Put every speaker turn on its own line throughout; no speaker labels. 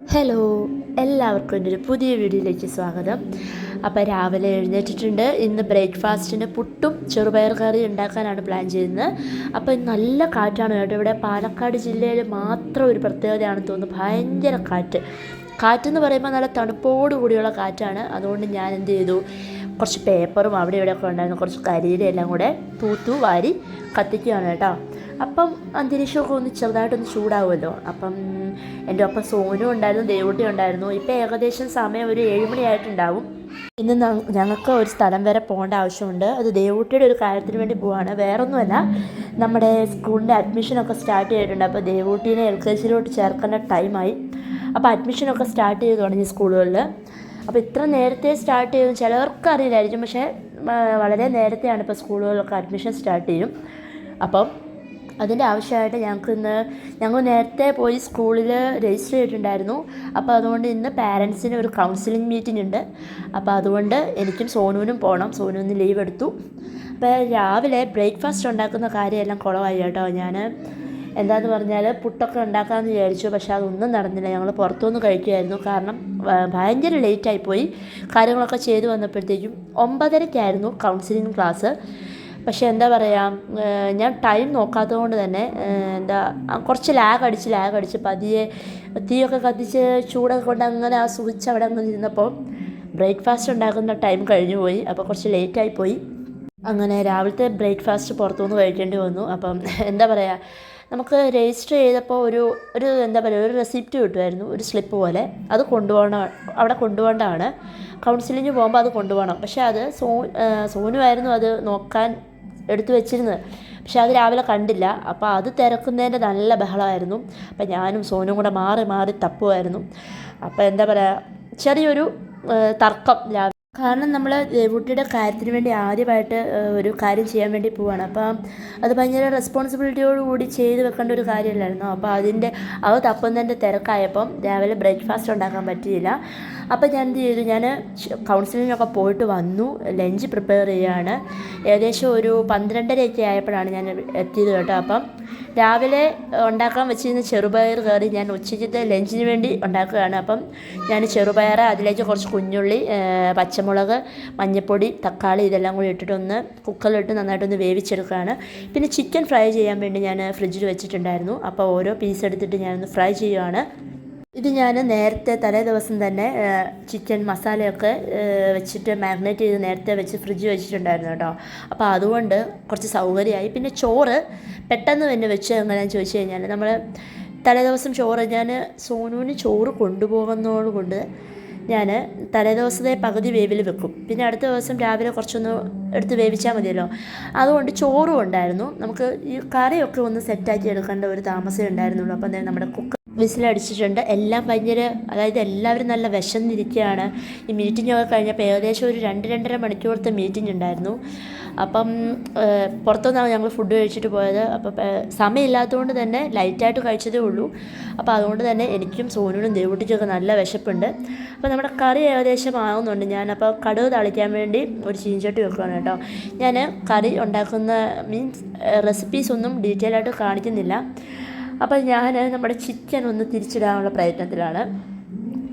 Hello എല്ലാവർക്കും എന്റെ ഒരു പുതിയ വീഡിയോയിലേക്ക് സ്വാഗതം. അപ്പോൾ രാവിലെ എഴുന്നേറ്റിട്ടുണ്ട്. ഇന്ന് ബ്രേക്ക്ഫാസ്റ്റിന് പുട്ടും ചെറുപയർ കറി ഉണ്ടാക്കാനാണ് പ്ലാൻ ചെയ്യുന്നത്. അപ്പോൾ നല്ല കാറ്റാണ് കേട്ടോ. ഇവിടെ പാലക്കാട് ജില്ലയിൽ മാത്രം ഒരു പ്രത്യേകതയാണെന്ന് തോന്നുന്നു. ഭയങ്കര കാറ്റ്. കാറ്റെന്ന് പറയുമ്പോൾ നല്ല തണുപ്പോട് കൂടിയുള്ള കാറ്റാണ്. അതുകൊണ്ട് ഞാൻ എന്ത് ചെയ്തു? കുറച്ച് പേപ്പറും അവിടെ ഇവിടെയൊക്കെ ഉണ്ടായിരുന്നു. കുറച്ച് കരിയിലെല്ലാം കൂടെ തൂത്തു വാരി കത്തിക്കുകയാണ് കേട്ടോ. അപ്പം അന്തരീക്ഷമൊക്കെ ഒന്ന് ചെറുതായിട്ടൊന്ന് ചൂടാവുമല്ലോ. അപ്പം എന്റെ ഒപ്പം സോനും ഉണ്ടായിരുന്നു ദേവൂട്ടി ഉണ്ടായിരുന്നു. ഇപ്പം ഏകദേശം സമയം ഒരു ഏഴുമണിയായിട്ടുണ്ടാവും ഇന്ന് ഞങ്ങൾക്ക് ഒരു സ്ഥലം വരെ പോകേണ്ട ആവശ്യമുണ്ട്. അത് ദേവൂട്ടിയുടെ ഒരു കാര്യത്തിന് വേണ്ടി പോവാണ്. വേറൊന്നുമല്ല നമ്മുടെ സ്കൂളിന്റെ അഡ്മിഷനൊക്കെ സ്റ്റാർട്ട് ചെയ്തിട്ടുണ്ട്. അപ്പോൾ ദേവൂട്ടീനെ എൽ കെ ജിയിലോട്ട് ചേർക്കേണ്ട ടൈമായി. അപ്പോൾ അഡ്മിഷനൊക്കെ സ്റ്റാർട്ട് ചെയ്ത് തുടങ്ങി സ്കൂളുകളിൽ. അപ്പോൾ ഇത്ര നേരത്തെ സ്റ്റാർട്ട് ചെയ്യും ചിലവർക്ക് അറിയില്ലായിരിക്കും. പക്ഷേ വളരെ നേരത്തെയാണ് ഇപ്പോൾ സ്കൂളുകളിലൊക്കെ അഡ്മിഷൻ സ്റ്റാർട്ട് ചെയ്യും. അപ്പം അതിന്റെ ആവശ്യമായിട്ട് ഞങ്ങൾക്ക് ഇന്ന് ഞങ്ങൾ നേരത്തെ പോയി സ്കൂളിൽ രജിസ്റ്റർ ചെയ്തിട്ടുണ്ടായിരുന്നു. അപ്പോൾ അതുകൊണ്ട് ഇന്ന് പാരൻസിന് ഒരു കൗൺസിലിംഗ് മീറ്റിംഗ് ഉണ്ട്. അപ്പോൾ അതുകൊണ്ട് എനിക്കും സോനുവിനും പോകണം. സോനുവിന് ലീവ് എടുത്തു. അപ്പോൾ രാവിലെ ബ്രേക്ക്ഫാസ്റ്റ് ഉണ്ടാക്കുന്ന കാര്യമെല്ലാം കുളമായി കേട്ടോ. ഞാൻ എന്താന്ന് പറഞ്ഞാൽ പുട്ടൊക്കെ ഉണ്ടാക്കാമെന്ന് വിചാരിച്ചു. പക്ഷേ അതൊന്നും നടന്നില്ല. ഞങ്ങൾ പുറത്തുനിന്ന് കഴിക്കുമായിരുന്നു കാരണം ഭയങ്കര ലേറ്റായിപ്പോയി കാര്യങ്ങളൊക്കെ ചെയ്തു വന്നപ്പോഴത്തേക്കും ഒമ്പതരയ്ക്കായിരുന്നു കൗൺസിലിംഗ് ക്ലാസ് പക്ഷേ എന്താ പറയുക ഞാൻ ടൈം നോക്കാത്തത് കൊണ്ട് തന്നെ എന്താ കുറച്ച് ലാഗ് അടിച്ച് ലാഗ് അടിച്ച് പതിയെ തീയൊക്കെ കത്തിച്ച് ചൂടൊക്കെ കൊണ്ട് അങ്ങനെ ആ സ്വിച്ച് അവിടെ അങ്ങനെ ഇരുന്നപ്പോൾ ബ്രേക്ക്ഫാസ്റ്റ് ഉണ്ടാക്കുന്ന ടൈം കഴിഞ്ഞു പോയി. അപ്പോൾ കുറച്ച് ലേറ്റായി പോയി. അങ്ങനെ രാവിലത്തെ ബ്രേക്ക്ഫാസ്റ്റ് പുറത്തുനിന്ന് കഴിക്കേണ്ടി വന്നു. അപ്പം എന്താ പറയുക നമുക്ക് രജിസ്റ്റർ ചെയ്തപ്പോൾ ഒരു ഒരു എന്താ പറയുക ഒരു റെസിപ്റ്റ് കിട്ടുമായിരുന്നു ഒരു സ്ലിപ്പ് പോലെ. അത് കൊണ്ടുപോകണം അവിടെ കൊണ്ടുപോകേണ്ടതാണ്. കൗൺസിലിങ്ങിന് പോകുമ്പോൾ അത് കൊണ്ടുപോകണം. പക്ഷേ അത് സോ സോനുമായിരുന്നു അത് നോക്കാൻ എടുത്തു വെച്ചിരുന്നത്. പക്ഷെ അത് രാവിലെ കണ്ടില്ല. അപ്പോൾ അത് തിരക്കുന്നതിന്റെ നല്ല ബഹളമായിരുന്നു. അപ്പം ഞാനും സോനും കൂടെ മാറി മാറി തപ്പുമായിരുന്നു. അപ്പോൾ എന്താ പറയുക ചെറിയൊരു തർക്കം രാവിലെ കാരണം നമ്മൾ ദേവൂട്ടിയുടെ കാര്യത്തിന് വേണ്ടി ആദ്യമായിട്ട് ഒരു കാര്യം ചെയ്യാൻ വേണ്ടി പോവാണ്. അപ്പം അത് ഭയങ്കര റെസ്പോൺസിബിലിറ്റിയോട് കൂടി ചെയ്ത് വെക്കേണ്ട ഒരു കാര്യമല്ലായിരുന്നു. അപ്പോൾ അതിന്റെ അത് തപ്പുന്നതിന്റെ തിരക്കായപ്പം രാവിലെ ബ്രേക്ക്ഫാസ്റ്റ് ഉണ്ടാക്കാൻ പറ്റിയില്ല. അപ്പോൾ ഞാൻ എന്ത് ചെയ്തു? ഞാൻ കൗൺസിലിങ്ങിനൊക്കെ പോയിട്ട് വന്നു. ലഞ്ച് പ്രിപ്പയർ ചെയ്യുകയാണ് ഏകദേശം ഒരു പന്ത്രണ്ടരയൊക്കെ ആയപ്പോഴാണ് ഞാൻ എത്തിയത് കേട്ടോ. അപ്പം രാവിലെ ഉണ്ടാക്കാൻ വെച്ചിരുന്ന ചെറുപയർ കയറി ഞാൻ ഉച്ചയ്ക്കത്തെ ലഞ്ചിന് വേണ്ടി ഉണ്ടാക്കുകയാണ്. അപ്പം ഞാൻ ചെറുപയർ അതിലേക്ക് കുറച്ച് കുഞ്ഞുള്ളി പച്ചമുളക് മഞ്ഞൾപ്പൊടി തക്കാളി ഇതെല്ലാം കൂടി ഇട്ടിട്ടൊന്ന് കുക്കറിലിട്ട് നന്നായിട്ടൊന്ന് വേവിച്ചെടുക്കുകയാണ്. പിന്നെ ചിക്കൻ ഫ്രൈ ചെയ്യാൻ വേണ്ടി ഞാൻ ഫ്രിഡ്ജിൽ വെച്ചിട്ടുണ്ടായിരുന്നു. അപ്പോൾ ഓരോ പീസ് എടുത്തിട്ട് ഞാനൊന്ന് ഫ്രൈ ചെയ്യുകയാണ് ഇത് ഞാൻ നേരത്തെ തലേ ദിവസം തന്നെ ചിക്കൻ മസാലയൊക്കെ വെച്ചിട്ട് മാഗ്നേറ്റ് ചെയ്ത് നേരത്തെ വെച്ച് ഫ്രിഡ്ജ് വെച്ചിട്ടുണ്ടായിരുന്നു കേട്ടോ. അപ്പോൾ അതുകൊണ്ട് കുറച്ച് സൗകര്യമായി. പിന്നെ ചോറ് പെട്ടെന്ന് തന്നെ വെച്ച് എങ്ങനെയാണെന്ന് ചോദിച്ചു കഴിഞ്ഞാൽ നമ്മൾ തലേ ദിവസം ചോറ് ഞാൻ സോനുവിന് ചോറ് കൊണ്ടുപോകുന്നതുകൊണ്ട് ഞാൻ തലേദിവസത്തെ പകുതി വേവിൽ വെക്കും. പിന്നെ അടുത്ത ദിവസം രാവിലെ കുറച്ചൊന്ന് എടുത്ത് വേവിച്ചാൽ മതിയല്ലോ. അതുകൊണ്ട് ചോറും ഉണ്ടായിരുന്നു. നമുക്ക് ഈ കറിയൊക്കെ ഒന്ന് സെറ്റാക്കി എടുക്കേണ്ട ഒരു താമസമേ ഉണ്ടായിരുന്നുള്ളൂ. അപ്പം നമ്മുടെ കുക്കർ വിസിലടിച്ചിട്ടുണ്ട്. എല്ലാം ഭയങ്കര അതായത് എല്ലാവരും നല്ല വിശന്നിരിക്കുകയാണ്. ഈ മീറ്റിംഗ് ഒക്കെ കഴിഞ്ഞപ്പോൾ ഏകദേശം ഒരു രണ്ട് രണ്ടര മണിക്കൂറത്തെ മീറ്റിംഗ് ഉണ്ടായിരുന്നു. അപ്പം പുറത്തുനിന്നാണ് ഞങ്ങൾ ഫുഡ് കഴിച്ചിട്ട് പോയത്. അപ്പോൾ സമയമില്ലാത്തതുകൊണ്ട് തന്നെ ലൈറ്റായിട്ട് കഴിച്ചതേ ഉള്ളൂ. അപ്പോൾ അതുകൊണ്ട് തന്നെ എനിക്കും സോനുവിനും ദേവുട്ടിക്കൊക്കെ നല്ല വിശപ്പുണ്ട്. അപ്പോൾ നമ്മുടെ കറി ഏകദേശം ആകുന്നുണ്ട് ഞാനപ്പോൾ കടുക് തളിക്കാൻ വേണ്ടി ഒരു ചീഞ്ചട്ടി വെക്കുകയാണ് കേട്ടോ. ഞാൻ കറി ഉണ്ടാക്കുന്ന മീൻസ് റെസിപ്പീസ് ഒന്നും ഡീറ്റെയിൽ ആയിട്ട് കാണിക്കുന്നില്ല. അപ്പോൾ ഞാൻ നമ്മുടെ ചിക്കൻ ഒന്ന് തിരിച്ചിടാനുള്ള പ്രയത്നത്തിലാണ്.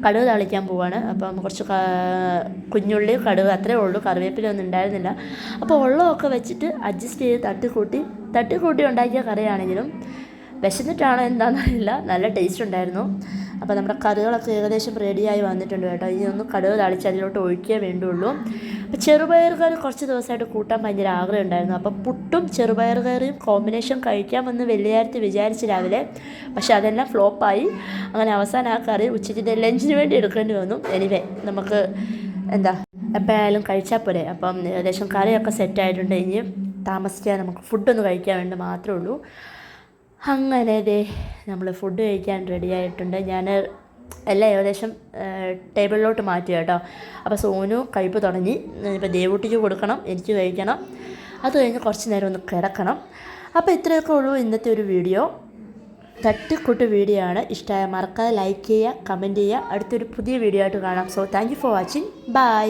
കടുക് തളിക്കാൻ പോവാണ്. അപ്പം കുറച്ച് കുഞ്ഞുള്ളി കടുക് അത്രേ ഉള്ളൂ. കറിവേപ്പില ഒന്നും ഉണ്ടായിരുന്നില്ല. അപ്പോൾ ഉള്ളതൊക്കെ വെച്ചിട്ട് അഡ്ജസ്റ്റ് ചെയ്ത് തട്ടിക്കൂട്ടി തട്ടിക്കൂട്ടി ഉണ്ടാക്കിയ കറിയാണെങ്കിലും വിശന്നിട്ടാണോ എന്താണെന്നറിയില്ല നല്ല ടേസ്റ്റ് ഉണ്ടായിരുന്നു. അപ്പോൾ നമ്മുടെ കറികളൊക്കെ ഏകദേശം റെഡിയായി വന്നിട്ടുണ്ട് കേട്ടോ. ഇനി ഒന്ന് കടുക് തളിച്ച് അതിലോട്ട് ഒഴിക്കേ വേണ്ടുള്ളൂ. അപ്പോൾ ചെറുപയർ കറി കുറച്ച് ദിവസമായിട്ട് കൂട്ടാൻ ഭയങ്കര ആഗ്രഹം ഉണ്ടായിരുന്നു. അപ്പോൾ പുട്ടും ചെറുപയർ കറിയും കോമ്പിനേഷൻ കഴിക്കാമെന്ന് വെള്ളിയാഴ്ച വിചാരിച്ച് രാവിലെ. പക്ഷെ അതെല്ലാം ഫ്ലോപ്പായി അങ്ങനെ അവസാനം ആ കറി ഉച്ചയ്ക്ക് ലഞ്ചിന് വേണ്ടി എടുക്കേണ്ടി വന്നു. എനിവേ നമുക്ക് എന്താ എപ്പോഴായാലും കഴിച്ചാൽ പോരെ. അപ്പം ഏകദേശം കറിയൊക്കെ സെറ്റായിട്ടുണ്ട് ഇനി താമസിക്കാൻ നമുക്ക് ഫുഡൊന്ന് കഴിക്കാൻ വേണ്ടി മാത്രമേ ഉള്ളൂ. അങ്ങനെ ദേ നമ്മൾ ഫുഡ് കഴിക്കാൻ റെഡി ആയിട്ടുണ്ട്. ഞാൻ എല്ലാം ഏകദേശം ടേബിളിലോട്ട് മാറ്റി കേട്ടോ. അപ്പോൾ സോനു കഴിപ്പ് തുടങ്ങി. ഇപ്പോൾ ദേവൂട്ടിക്ക് കൊടുക്കണം എനിക്ക് കഴിക്കണം. അത് കഴിഞ്ഞ് കുറച്ച് നേരം ഒന്ന് കിടക്കണം. അപ്പോൾ ഇത്രയൊക്കെ ഉള്ളൂ ഇന്നത്തെ ഒരു വീഡിയോ. തട്ടിക്കൂട്ട് വീഡിയോ ആണ്. ഇഷ്ടമായ മറക്കാതെ ലൈക്ക് ചെയ്യുക കമന്റ് ചെയ്യുക. അടുത്തൊരു പുതിയ വീഡിയോ ആയിട്ട് കാണാം. So thank for watching bye